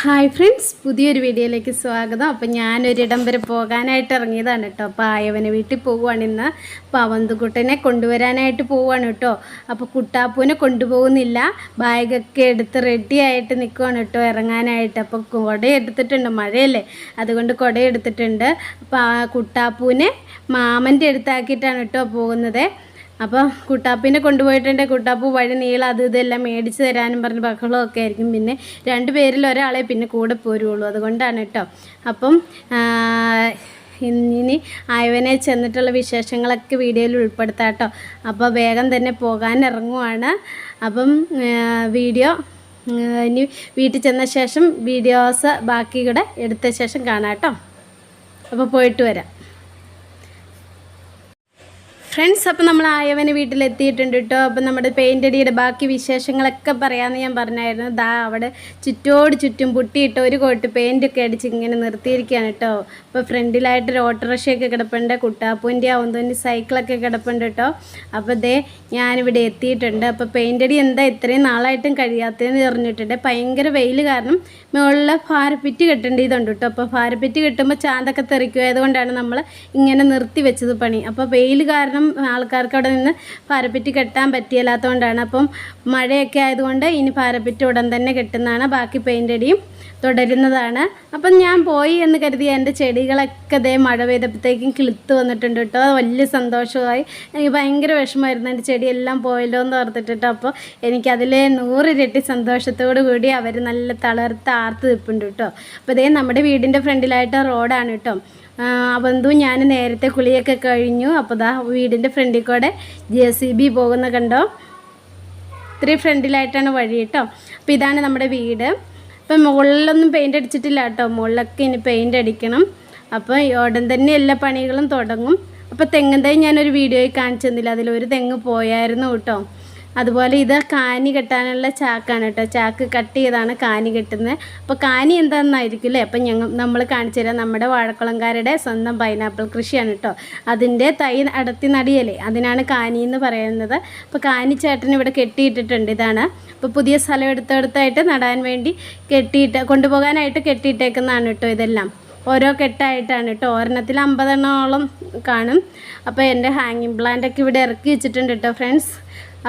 Hi friends പുതിയൊരു വീഡിയോയിലേക്ക് സ്വാഗതം. അപ്പം ഞാനൊരിടം വരെ പോകാനായിട്ട് ഇറങ്ങിയതാണ് കേട്ടോ. അപ്പോൾ ആയവനെ വീട്ടിൽ പോവുകയാണ് ഇന്ന്. അപ്പോൾ അവന്തുകുട്ടനെ കൊണ്ടുവരാനായിട്ട് പോവുകയാണ് കേട്ടോ. അപ്പോൾ കുട്ടാപ്പൂനെ കൊണ്ടുപോകുന്നില്ല. ബാഗൊക്കെ എടുത്ത് റെഡി ആയിട്ട് നിൽക്കുവാണ് കേട്ടോ ഇറങ്ങാനായിട്ട്. അപ്പോൾ കുട എടുത്തിട്ടുണ്ട് മഴയല്ലേ? അതുകൊണ്ട് കുട എടുത്തിട്ടുണ്ട് അപ്പോൾ ആ കുട്ടാപ്പൂനെ മാമന്റെ അടുത്താക്കിയിട്ടാണ് കേട്ടോ പോകുന്നത്. അപ്പോൾ കുട്ടാപ്പിനെ കൊണ്ടുപോയിട്ടുണ്ട് കുട്ടാപ്പ് വഴി നീളം അത് ഇതെല്ലാം മേടിച്ച് തരാനും പറഞ്ഞ് ബഹളമൊക്കെ ആയിരിക്കും. പിന്നെ രണ്ട് പേരിൽ ഒരാളെ പിന്നെ കൂടെ പോരുള്ളൂ. അതുകൊണ്ടാണ് കേട്ടോ അപ്പം ഇനി അയവനെ ചെന്നിട്ടുള്ള വിശേഷങ്ങളൊക്കെ വീഡിയോയിൽ ഉൾപ്പെടുത്താം കേട്ടോ അപ്പോൾ വേഗം തന്നെ പോകാൻ ഇറങ്ങുവാണ്. അപ്പം വീഡിയോ ഇനി വീട്ടിൽ ചെന്ന ശേഷം വീഡിയോസ് ബാക്കി കൂടെ എടുത്ത ശേഷം കാണാം കേട്ടോ അപ്പോൾ പോയിട്ട് വരാം. ഫ്രണ്ട്സ് അപ്പം നമ്മൾ ആയവന് വീട്ടിലെത്തിയിട്ടുണ്ട് കേട്ടോ അപ്പം നമ്മുടെ പെയിന്റ് അടിയുടെ ബാക്കി വിശേഷങ്ങളൊക്കെ പറയാമെന്ന് ഞാൻ പറഞ്ഞായിരുന്നു. ദാ അവിടെ ചുറ്റോട് ചുറ്റും പുട്ടിയിട്ട് ഒരു കോട്ട് പെയിന്റൊക്കെ അടിച്ച് ഇങ്ങനെ നിർത്തിയിരിക്കുകയാണ് കേട്ടോ അപ്പോൾ ഫ്രണ്ടിലായിട്ട് ഒരു ഓട്ടോറിക്ഷയൊക്കെ കിടപ്പുണ്ട്. കുട്ടാപ്പൂന്റെ ആവുന്നതിന്റെ സൈക്കിളൊക്കെ കിടപ്പുണ്ട് കേട്ടോ അപ്പോൾ ദേ ഞാനിവിടെ എത്തിയിട്ടുണ്ട്. അപ്പോൾ പെയിന്റ് അടി എന്താ ഇത്രയും നാളായിട്ടും കഴിയാത്തതെന്ന് പറഞ്ഞിട്ടുണ്ട് ഭയങ്കര വെയിൽ കാരണം മുകളിൽ ഫാരപ്പിറ്റ് കെട്ടേണ്ടതുണ്ട് കേട്ടോ അപ്പോൾ ഫാരപ്പിറ്റ് കെട്ടുമ്പോൾ ചാന്തൊക്കെ തെറിക്കും അതുകൊണ്ടാണ് നമ്മൾ ഇങ്ങനെ നിർത്തി വെച്ചത് പണി. അപ്പോൾ വെയിൽ കാരണം ആൾക്കാർക്ക് അവിടെ നിന്ന് പാരപ്പറ്റി കെട്ടാൻ പറ്റിയല്ലാത്തതുകൊണ്ടാണ് അപ്പം മഴയൊക്കെ ആയതുകൊണ്ട് ഇനി പാരപ്പറ്റി ഉടൻ തന്നെ കെട്ടുന്നതാണ്. ബാക്കി പെയിന്റ് അടിയും തുടരുന്നതാണ്. അപ്പം ഞാൻ പോയി എന്ന് കരുതി എന്റെ ചെടികളൊക്കെ ദേ മഴ പെയ്തപ്പോഴത്തേക്കും കിളുത്ത് വന്നിട്ടുണ്ട് കേട്ടോ. വലിയ സന്തോഷമായി. എനിക്ക് ഭയങ്കര വിഷമമായിരുന്നു എന്റെ ചെടിയെല്ലാം പോയല്ലോ എന്ന് ഓർത്തിട്ട് അപ്പോൾ എനിക്കതിലെ നൂറിരട്ടി സന്തോഷത്തോടു കൂടി അവർ നല്ല തളർത്ത് ആർത്ത് നിൽപ്പുണ്ട് കേട്ടോ. അപ്പോൾ ഇതേ നമ്മുടെ വീടിന്റെ ഫ്രണ്ടിലായിട്ട് റോഡാണ് കേട്ടോ. അവന്തു ഞാൻ നേരത്തെ കുളിയൊക്കെ കഴിഞ്ഞു. അപ്പോൾ ദാ വീടിന്റെ ഫ്രണ്ടിൽ കൂടെ ജെ സി ബി പോകുന്ന കണ്ടോ? ഇത്രയും ഫ്രണ്ടിലായിട്ടാണ് വഴി കേട്ടോ. അപ്പോൾ ഇതാണ് നമ്മുടെ വീട്. അപ്പം മുകളിലൊന്നും പെയിന്റ് അടിച്ചിട്ടില്ല കേട്ടോ. മുകളിലൊക്കെ ഇനി പെയിന്റ് അടിക്കണം. അപ്പോൾ ഉടൻ തന്നെ എല്ലാ പണികളും തുടങ്ങും. അപ്പോൾ തെങ്ങും തൈ ഞാനൊരു വീഡിയോയിൽ കാണിച്ചു തന്നില്ല അതിലൊരു തെങ്ങ് പോയായിരുന്നു കേട്ടോ. അതുപോലെ ഇത് കാനി കെട്ടാനുള്ള ചാക്കാണ് കേട്ടോ. ചാക്ക് കട്ട് ചെയ്താണ് കാനി കെട്ടുന്നത്. അപ്പോൾ കാനി എന്താണെന്നായിരിക്കും അല്ലേ അപ്പം ഞങ്ങൾ നമ്മൾ കാണിച്ചു തരാം. നമ്മുടെ വാഴക്കുളംകാരുടെ സ്വന്തം പൈനാപ്പിൾ കൃഷിയാണ് കേട്ടോ. അതിന്റെ തൈ അടത്തി നടിയല്ലേ? അതിനാണ് കാനി എന്ന് പറയുന്നത്. അപ്പോൾ കാനി ചേട്ടൻ ഇവിടെ കെട്ടിയിട്ടിട്ടുണ്ട് ഇതാണ്. അപ്പോൾ പുതിയ സ്ഥലം എടുത്തെടുത്തായിട്ട് നടാൻ വേണ്ടി കെട്ടിയിട്ട് കൊണ്ടുപോകാനായിട്ട് കെട്ടിയിട്ടേക്കുന്നതാണ് കേട്ടോ ഇതെല്ലാം. ഓരോ കെട്ടായിട്ടാണ് കേട്ടോ. ഒരെണ്ണത്തിൽ അമ്പതെണ്ണോളം കാണും. അപ്പോൾ എന്റെ ഹാങ്ങിങ് പ്ലാന്റൊക്കെ ഇവിടെ ഇറക്കി വെച്ചിട്ടുണ്ട് കേട്ടോ ഫ്രണ്ട്സ്.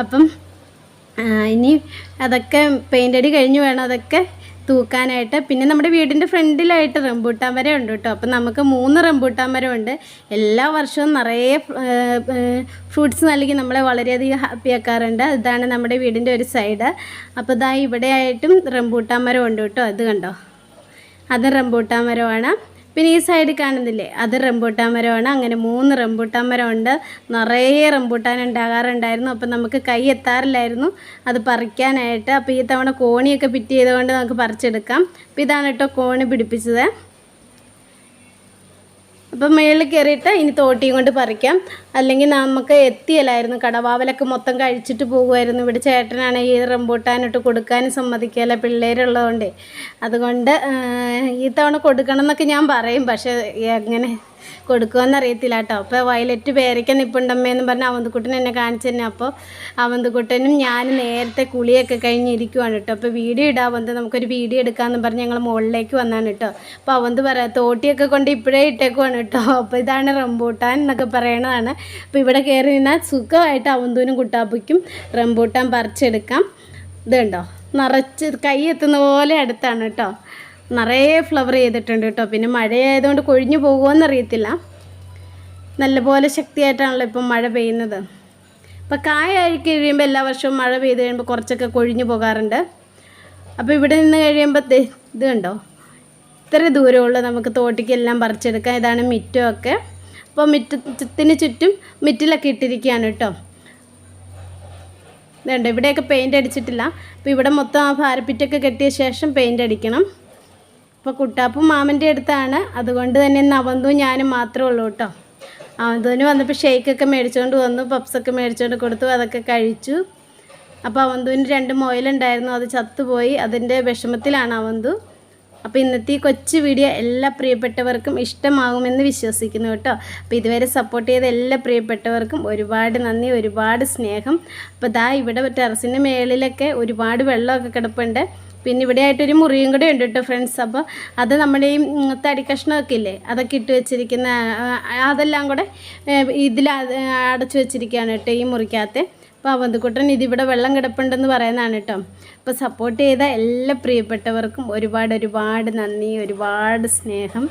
അപ്പം ഇനി അതൊക്കെ പെയിന്റ് അടി കഴിഞ്ഞ് വേണം അതൊക്കെ തൂക്കാനായിട്ട്. പിന്നെ നമ്മുടെ വീടിന്റെ ഫ്രണ്ടിലായിട്ട് റംബൂട്ടാൻ മരം ഉണ്ട് കേട്ടോ. അപ്പം നമുക്ക് മൂന്ന് റംബൂട്ടാൻ മരം ഉണ്ട് എല്ലാ വർഷവും നിറയെ ഫ്രൂട്ട്സ് നൽകി നമ്മളെ വളരെയധികം ഹാപ്പി ആക്കാറുണ്ട്. അതാണ് നമ്മുടെ വീടിന്റെ ഒരു സൈഡ് അപ്പോൾ ഇതാ ഇവിടെ ആയിട്ടും റംബൂട്ടാൻ മരം ഉണ്ട് കേട്ടോ. അത് കണ്ടോ? അത് റംബൂട്ടാൻ മരമാണ്. പിന്നെ ഈ സൈഡിൽ കാണുന്നില്ലേ? അത് റംബൂട്ടാൻ മരമാണ്. അങ്ങനെ മൂന്ന് റംബൂട്ടാൻ മരമുണ്ട്. നിറയെ റംബൂട്ടാൻ ഉണ്ടാകാറുണ്ടായിരുന്നു. അപ്പം നമുക്ക് കൈ എത്താറില്ലായിരുന്നു. അത് പറിക്കാനായിട്ട്. അപ്പോൾ ഈ തവണ കോണിയൊക്കെ പിറ്റ് ചെയ്തുകൊണ്ട് നമുക്ക് പറിച്ചെടുക്കാം. അപ്പോൾ ഇതാണ് കേട്ടോ കോണി പിടിപ്പിച്ചത്. അപ്പം മേളിൽ കയറിയിട്ട് ഇനി തോട്ടിയും കൊണ്ട് പറിക്കാം. അല്ലെങ്കിൽ നമുക്ക് എത്തിയല്ലായിരുന്നു. കടവാവലൊക്കെ മൊത്തം കഴിച്ചിട്ട് പോകുമായിരുന്നു. ഇവിടെ ചേട്ടനാണ് ഈ റംബൂട്ടാനിട്ട് കൊടുക്കാനും സമ്മതിക്കില്ല പിള്ളേരുള്ളതുകൊണ്ട്. അതുകൊണ്ട് ഈ തവണ കൊടുക്കണം എന്നൊക്കെ ഞാൻ പറയും. പക്ഷേ എങ്ങനെ കൊടുക്കുമെന്ന് അറിയത്തില്ല കേട്ടോ. അപ്പോൾ വയലറ്റ് പേരയ്ക്ക നിപ്പുണ്ടമ്മയെന്ന് പറഞ്ഞ് അവന്തുക്കുട്ടൻ എന്നെ കാണിച്ചു തന്നെ. അപ്പോൾ അവന്തുക്കുട്ടനും ഞാൻ നേരത്തെ കുളിയൊക്കെ കഴിഞ്ഞിരിക്കുവാണ് കേട്ടോ. അപ്പോൾ വീഡിയോ ഇടാൻ വന്ന് നമുക്കൊരു വീഡിയോ എടുക്കാമെന്ന് പറഞ്ഞ് ഞങ്ങൾ മുകളിലേക്ക് വന്നാണ് കേട്ടോ. അപ്പോൾ അവന്ത് പറയാം തോട്ടിയൊക്കെ കൊണ്ട് ഇപ്പോഴേ ഇട്ടേക്കുവാണ് കേട്ടോ. അപ്പോൾ ഇതാണ് റംബൂട്ടാൻ എന്നൊക്കെ പറയണതാണ്. അപ്പോൾ ഇവിടെ കയറി നിന്നാൽ സുഖമായിട്ട് അവന്തൂനും കുട്ടാപ്പിക്കും റംബൂട്ടാൻ പറിച്ചെടുക്കാം. ഇതുണ്ടോ നിറച്ച് കൈ എത്തുന്ന പോലെ അടുത്താണ് കേട്ടോ. നിറയെ ഫ്ലവർ ചെയ്തിട്ടുണ്ട് കേട്ടോ. പിന്നെ മഴയായതുകൊണ്ട് കൊഴിഞ്ഞു പോകുമോയെന്ന് അറിയത്തില്ല. നല്ലപോലെ ശക്തിയായിട്ടാണല്ലോ ഇപ്പം മഴ പെയ്യുന്നത്. അപ്പോൾ കായായി കഴിയുമ്പോൾ എല്ലാ വർഷവും മഴ പെയ്ത് കഴിയുമ്പോൾ കുറച്ചൊക്കെ കൊഴിഞ്ഞു പോകാറുണ്ട്. അപ്പോൾ ഇവിടെ നിന്ന് കഴിയുമ്പോൾ ഇത് കണ്ടോ? ഇത്ര ദൂരമുള്ള. നമുക്ക് തോട്ടിക്കെല്ലാം പറിച്ചെടുക്കാം. ഇതാണ് മിറ്റമൊക്കെ. അപ്പോൾ മിറ്റത്തിന് ചുറ്റും മിറ്റിലൊക്കെ ഇട്ടിരിക്കുകയാണ് കേട്ടോ. ഇതുണ്ട് ഇവിടെയൊക്കെ പെയിന്റ് അടിച്ചിട്ടില്ല. അപ്പോൾ ഇവിടെ മൊത്തം ആ ഭാരപ്പിറ്റൊക്കെ കെട്ടിയ ശേഷം പെയിന്റ് അടിക്കണം. അപ്പോൾ കുട്ടാപ്പും മാമന്റെ അടുത്താണ്. അതുകൊണ്ട് തന്നെ ഇന്ന് അവന്തും ഞാനും മാത്രമേ ഉള്ളൂ കേട്ടോ. അവന്തുവിന് വന്നപ്പോൾ ഷേക്കൊക്കെ മേടിച്ചുകൊണ്ട് വന്നു പപ്സൊക്കെ മേടിച്ചുകൊണ്ട് കൊടുത്തു അതൊക്കെ കഴിച്ചു. അപ്പോൾ അവന്തുവിന് രണ്ട് മൊയിലുണ്ടായിരുന്നു അത് ചത്തുപോയി. അതിന്റെ വിഷമത്തിലാണ് അവന്തു. അപ്പോൾ ഇന്നത്തെ ഈ കൊച്ചു വീഡിയോ എല്ലാ പ്രിയപ്പെട്ടവർക്കും ഇഷ്ടമാകുമെന്ന് വിശ്വസിക്കുന്നു കേട്ടോ. അപ്പോൾ ഇതുവരെ സപ്പോർട്ട് ചെയ്ത എല്ലാ പ്രിയപ്പെട്ടവർക്കും ഒരുപാട് നന്ദി ഒരുപാട് സ്നേഹം. അപ്പോൾ ദാ ഇവിടെ ടെറസിന്റെ മേളിലൊക്കെ ഒരുപാട് വെള്ളമൊക്കെ കിടപ്പുണ്ട്. പിന്നെ ഇവിടെ ആയിട്ടൊരു മുറിയും കൂടെ ഉണ്ട് കേട്ടോ ഫ്രണ്ട്സ് അപ്പോൾ അത് നമ്മുടെ ഈ തടി കഷ്ണമൊക്കെ ഇല്ലേ? അതൊക്കെ ഇട്ട് വെച്ചിരിക്കുന്ന അതെല്ലാം കൂടെ ഇതിൽ അടച്ചു വെച്ചിരിക്കുകയാണ് കേട്ടോ ഈ മുറിക്കകത്ത്. അപ്പോൾ അവന്തുക്കുട്ടൻ ഇതിവിടെ വെള്ളം കിടപ്പുണ്ടെന്ന് പറയുന്നതാണ് കേട്ടോ. അപ്പോൾ സപ്പോർട്ട് ചെയ്ത എല്ലാ പ്രിയപ്പെട്ടവർക്കും ഒരുപാട് ഒരുപാട് നന്ദി ഒരുപാട് സ്നേഹം.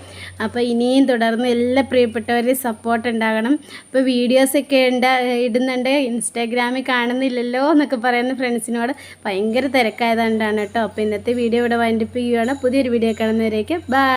അപ്പോൾ ഇനിയും തുടർന്ന് എല്ലാ പ്രിയപ്പെട്ടവരെയും സപ്പോർട്ട് ഉണ്ടാകണം. അപ്പോൾ വീഡിയോസൊക്കെ ഉണ്ട ഇടുന്നുണ്ട്. ഇൻസ്റ്റാഗ്രാമിൽ കാണുന്നില്ലല്ലോ എന്നൊക്കെ പറയുന്ന ഫ്രണ്ട്സിനോട് ഭയങ്കര തിരക്കായതുകൊണ്ടാണ് കേട്ടോ. അപ്പോൾ ഇന്നത്തെ വീഡിയോ ഇവിടെ വൈൻഡപ്പ് ചെയ്യുകയാണ് പുതിയൊരു വീഡിയോ കാണുന്നവരേക്ക് ബൈ